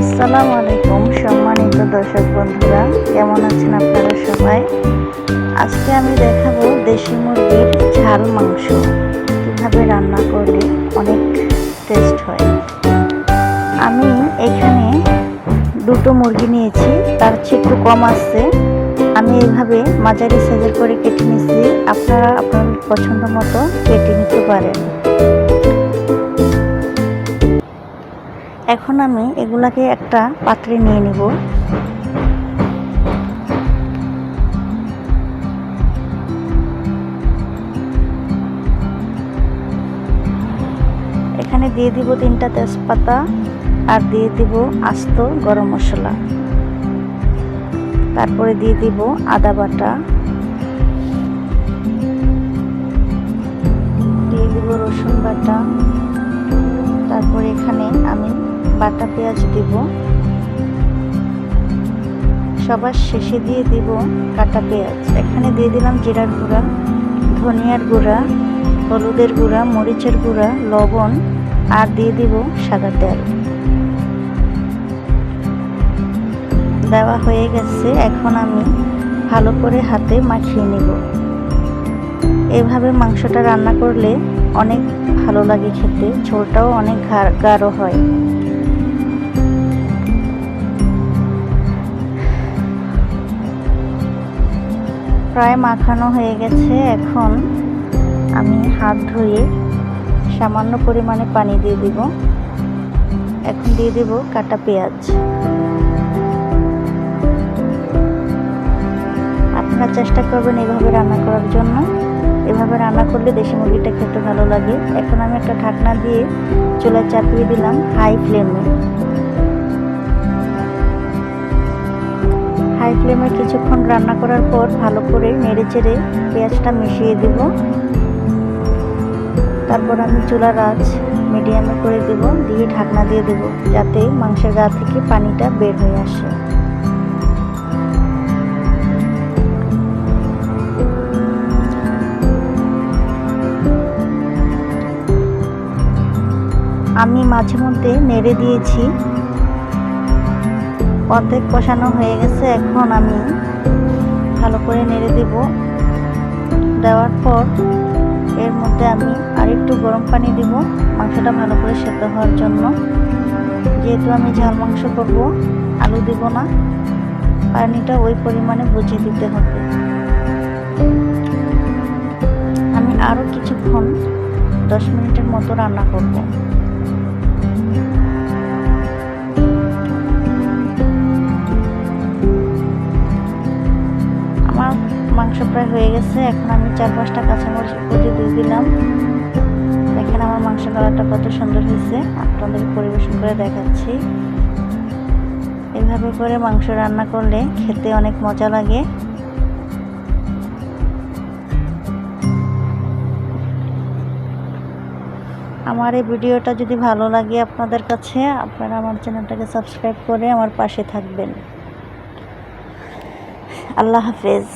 আসসালামু আলাইকুম সম্মানিত দর্শক বন্ধুরা। কেমন আছেন আপনারা সবাই? আজকে আমি দেখাবো দেশি মুরগির ঝাল মাংস। কীভাবে রান্না করলে অনেক টেস্ট হয়। আমি এখানে দুটো মুরগি নিয়েছি, তার চেয়ে একটু কম আসছে আমি এইভাবে মাঝারি সাইজের করে কেটে নিয়েছি। আপনারা আপনার পছন্দ মতো কেটে নিতে পারেন। এখন আমি এগুলাকে একটা পাত্রে নিয়ে নিব। এখানে দিয়ে দিব তিনটা তেজপাতা আর দিয়ে দিব আস্ত গরম মশলা। তারপরে দিয়ে দিব আদা বাটা। দিয়ে দিব রসুন বাটা। তারপরে এখানে আমি বাটা পেঁয়াজ দিব। সবার শেষে দিয়ে দিব কাটা পেঁয়াজ। এখানে দিয়ে দিলাম জিরার গুঁড়া, ধনিয়ার গুঁড়া, হলুদের গুঁড়া, মরিচের গুঁড়া, লবণ, আর দিয়ে দিব সাদা তেল। দেওয়া হয়ে গেছে। এখন আমি ভালো করে হাতে মাখিয়ে নেব। এভাবে মাংসটা রান্না করলে অনেক ভালো লাগে খেতে। ঝোলটাও অনেক গাঢ় হয়। প্রায় মাখানো হয়ে গেছে। এখন আমি হাত ধুয়ে সামান্য পরিমাণে পানি দিয়ে দিব। এখন দিয়ে দিব কাটা পেঁয়াজ। আপনারা চেষ্টা করবেন এভাবে রান্না করার জন্য। এভাবে রান্না করলে দেশি মুরগিটা খেতে ভালো লাগে। এখন আমি একটা ঢাকনা দিয়ে চুলায় চাপিয়ে দিলাম হাই ফ্লেমে। হাই ফ্লেমে কিছুক্ষণ রান্না করার পর ভালো করে নেড়ে চেড়ে পেঁয়াজটা মিশিয়ে দিব। তারপর আমি চুলার আঁচ মিডিয়ামে করে দেব, দিয়ে ঢাকনা দিয়ে দেব, যাতে মাংসের গা থেকে পানিটা বের হয়ে আসে। আমি মাঝে মধ্যে নেড়ে দিয়েছি অর্ধেক কষানো হয়ে গেছে, এখন আমি ভালো করে নেড়ে দেব। দেওয়ার পর এর মধ্যে আমি আরেকটু গরম পানি দিব মাংসটা ভালো করে সেদ্ধ হওয়ার জন্য। যেহেতু আমি ঝাল মাংস করব, আলু দিব না, পানিটা ওই পরিমাণে বুঝিয়ে দিতে হবে। আমি আরও কিছুক্ষণ দশ মিনিটের মতো রান্না করব। হয়ে গেছে। এখন আমি চার পাঁচটা কাঁচামরিচ কুচি দিয়ে দিলাম। দেখেন আমার মাংস কালারটা কত সুন্দর হয়েছে। আপনাদের পরিবেশন করে দেখাচ্ছি। এভাবে করে মাংস রান্না করলে খেতে অনেক মজা লাগে। আমার এই ভিডিওটা যদি ভালো লাগে আপনাদের কাছে, আপনারা আমার চ্যানেলটাকে সাবস্ক্রাইব করে আমার পাশে থাকবেন। আল্লাহ হাফেজ।